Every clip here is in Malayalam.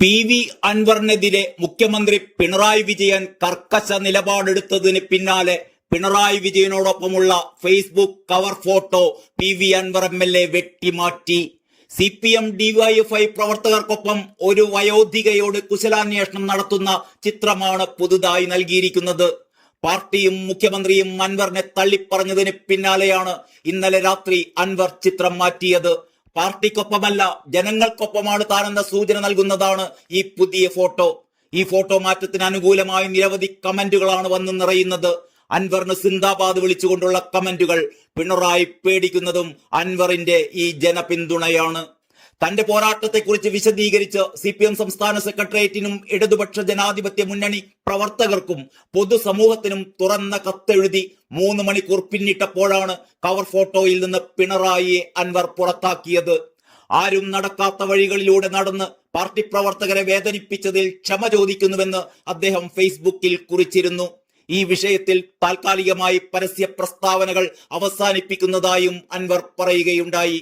പി വി അൻവറിനെതിരെ മുഖ്യമന്ത്രി പിണറായി വിജയൻ കർക്കശ നിലപാടെടുത്തതിന് പിന്നാലെ Pinarayi വിജയനോടൊപ്പമുള്ള Facebook cover photo P V Anvar M L A വെട്ടിമാറ്റി. C P M DYFI പ്രവർത്തകർക്കൊപ്പം ഒരു വയോധികയോട് കുശലാന്വേഷണം നടത്തുന്ന ചിത്രമാണ് പുതുതായി നൽകിയിരിക്കുന്നത്. പാർട്ടിയും മുഖ്യമന്ത്രിയും അൻവറിനെ തള്ളിപ്പറഞ്ഞതിന് പിന്നാലെയാണ് ഇന്നലെ രാത്രി അൻവർ ചിത്രം മാറ്റിയത്. പാർട്ടിക്കൊപ്പമല്ല ജനങ്ങൾക്കൊപ്പമാണ് താനെന്ന സൂചന നൽകുന്നതാണ് ഈ പുതിയ ഫോട്ടോ. ഈ ഫോട്ടോ മാറ്റത്തിന് അനുകൂലമായി നിരവധി കമന്റുകളാണ് വന്നു നിറയുന്നത്. അൻവറിന് സിന്ദാബാദ് വിളിച്ചുകൊണ്ടുള്ള കമന്റുകൾ പിണറായി പേടിക്കുന്നതും അൻവറിന്റെ ഈ ജനപിന്തുണയാണ്. തന്റെ പോരാട്ടത്തെക്കുറിച്ച് വിശദീകരിച്ച് സി പി എം സംസ്ഥാന സെക്രട്ടേറിയറ്റിനും ഇടതുപക്ഷ ജനാധിപത്യ മുന്നണി പ്രവർത്തകർക്കും പൊതുസമൂഹത്തിനും തുറന്ന കത്തെഴുതി മൂന്ന് മണിക്കൂർ പിന്നിട്ടപ്പോഴാണ് കവർ ഫോട്ടോയിൽ നിന്ന് പിണറായിയെ അൻവർ പുറത്താക്കിയത്. ആരും നടക്കാത്ത വഴികളിലൂടെ നടന്ന് പാർട്ടി പ്രവർത്തകരെ വേദനിപ്പിച്ചതിൽ ക്ഷമ ചോദിക്കുന്നുവെന്ന് അദ്ദേഹം ഫേസ്ബുക്കിൽ കുറിച്ചിരുന്നു. ഈ വിഷയത്തിൽ താൽക്കാലികമായി പരസ്യ പ്രസ്താവനകൾ അവസാനിപ്പിക്കുന്നതായും അൻവർ പറയുകയുണ്ടായി.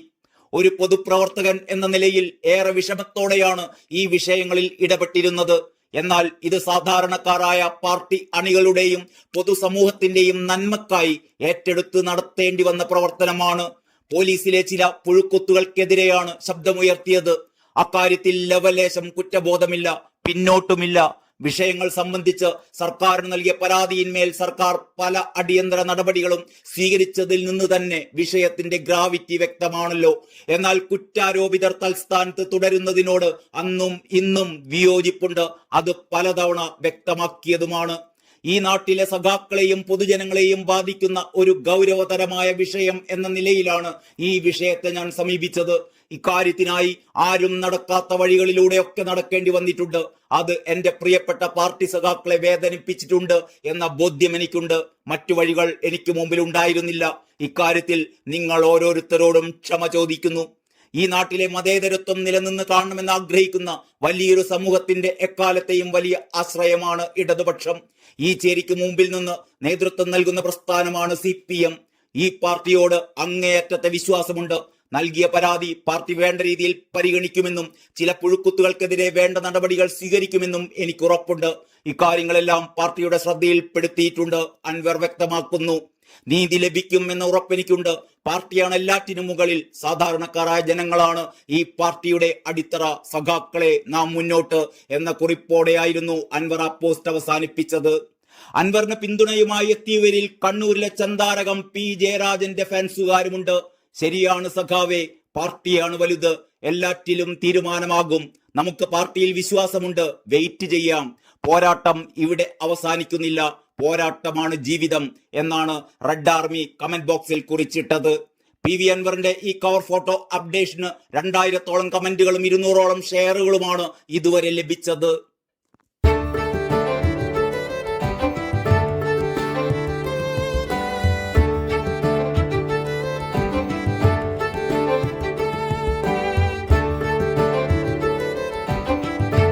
ഒരു പൊതുപ്രവർത്തകൻ എന്ന നിലയിൽ ഏറെ വിഷമത്തോടെയാണ് ഈ വിഷയങ്ങളിൽ ഇടപെട്ടിരുന്നത്. എന്നാൽ ഇത് സാധാരണക്കാരായ പാർട്ടി അണികളുടെയും പൊതുസമൂഹത്തിന്റെയും നന്മക്കായി ഏറ്റെടുത്ത് നടത്തേണ്ടി വന്ന പ്രവർത്തനമാണ്. പോലീസിലെ ചില പുഴുക്കുത്തുകൾക്കെതിരെയാണ് ശബ്ദമുയർത്തിയത്. അക്കാര്യത്തിൽ ലവലേശം കുറ്റബോധമില്ല പിന്നോട്ടുമില്ല. വിഷയങ്ങൾ സംബന്ധിച്ച് സർക്കാരിന് നൽകിയ പരാതിയിന്മേൽ സർക്കാർ പല അടിയന്തര നടപടികളും സ്വീകരിച്ചതിൽ നിന്ന് തന്നെ വിഷയത്തിന്റെ ഗ്രാവിറ്റി വ്യക്തമാണല്ലോ. എന്നാൽ കുറ്റാരോപിതർ തൽസ്ഥാനത്ത് തുടരുന്നതിനോട് അന്നും ഇന്നും വിയോജിപ്പുണ്ട്. അത് പലതവണ വ്യക്തമാക്കിയതുമാണ്. ഈ നാട്ടിലെ സഖാക്കളെയും പൊതുജനങ്ങളെയും ബാധിക്കുന്ന ഒരു ഗൗരവതരമായ വിഷയം എന്ന നിലയിലാണ് ഈ വിഷയത്തെ ഞാൻ സമീപിച്ചത്. ഇക്കാര്യത്തിനായി ആരും നടക്കാത്ത വഴികളിലൂടെയൊക്കെ നടക്കേണ്ടി വന്നിട്ടുണ്ട്. അത് എന്റെ പ്രിയപ്പെട്ട പാർട്ടി സഖാക്കളെ വേദനിപ്പിച്ചിട്ടുണ്ട് എന്ന ബോധ്യം എനിക്കുണ്ട്. മറ്റു വഴികൾ എനിക്ക് മുമ്പിൽ ഉണ്ടായിരുന്നില്ല ഇക്കാര്യത്തിൽ നിങ്ങൾ ഓരോരുത്തരോടും ക്ഷമ ചോദിക്കുന്നു. ഈ നാട്ടിലെ മതേതരത്വം നിലനിന്ന് കാണണമെന്ന് ആഗ്രഹിക്കുന്ന വലിയൊരു സമൂഹത്തിന്റെ എക്കാലത്തെയും വലിയ ആശ്രയമാണ് ഇടതുപക്ഷം. ഈ ചേരിക്ക് മുമ്പിൽ നിന്ന് നേതൃത്വം നൽകുന്ന പ്രസ്ഥാനമാണ് സി ഈ പാർട്ടിയോട് അങ്ങേയറ്റത്തെ വിശ്വാസമുണ്ട്. നൽകിയ പരാതി പാർട്ടി വേണ്ട രീതിയിൽ പരിഗണിക്കുമെന്നും ചില പുഴുക്കുത്തുകൾക്കെതിരെ വേണ്ട നടപടികൾ സ്വീകരിക്കുമെന്നും എനിക്ക് ഉറപ്പുണ്ട്. ഇക്കാര്യങ്ങളെല്ലാം പാർട്ടിയുടെ ശ്രദ്ധയിൽപ്പെടുത്തിയിട്ടുണ്ട് അൻവർ വ്യക്തമാക്കുന്നു. നീതി ലഭിക്കും എന്ന ഉറപ്പെനിക്കുണ്ട്. പാർട്ടിയാണ് എല്ലാറ്റിനും മുകളിൽ സാധാരണക്കാരായ ജനങ്ങളാണ്. ഈ പാർട്ടിയുടെ അടിത്തറ സഖാക്കളെ നാം മുന്നോട്ട് എന്ന കുറിപ്പോടെയായിരുന്നു അൻവർ ആ പോസ്റ്റ് അവസാനിപ്പിച്ചത്. അൻവറിന് പിന്തുണയുമായി എത്തിയവരിൽ കണ്ണൂരിലെ ചന്താരകം പി ജയരാജന്റെ ഫാൻസുകാരുമുണ്ട്. ശരിയാണ് സഖാവേ പാർട്ടിയാണ് വലുത്. എല്ലാറ്റിലും തീരുമാനമാകും. നമുക്ക് പാർട്ടിയിൽ വിശ്വാസമുണ്ട്. വെയിറ്റ് ചെയ്യാം. പോരാട്ടം ഇവിടെ അവസാനിക്കുന്നില്ല. പോരാട്ടമാണ് ജീവിതം എന്നാണ് റെഡ് ആർമി കമന്റ് ബോക്സിൽ കുറിച്ചിട്ടത്. പി വി അൻവറിന്റെ ഈ കവർ ഫോട്ടോ അപ്ഡേഷന് രണ്ടായിരത്തോളം കമന്റുകളും ഇരുന്നൂറോളം ഷെയറുകളുമാണ് ഇതുവരെ ലഭിച്ചത്.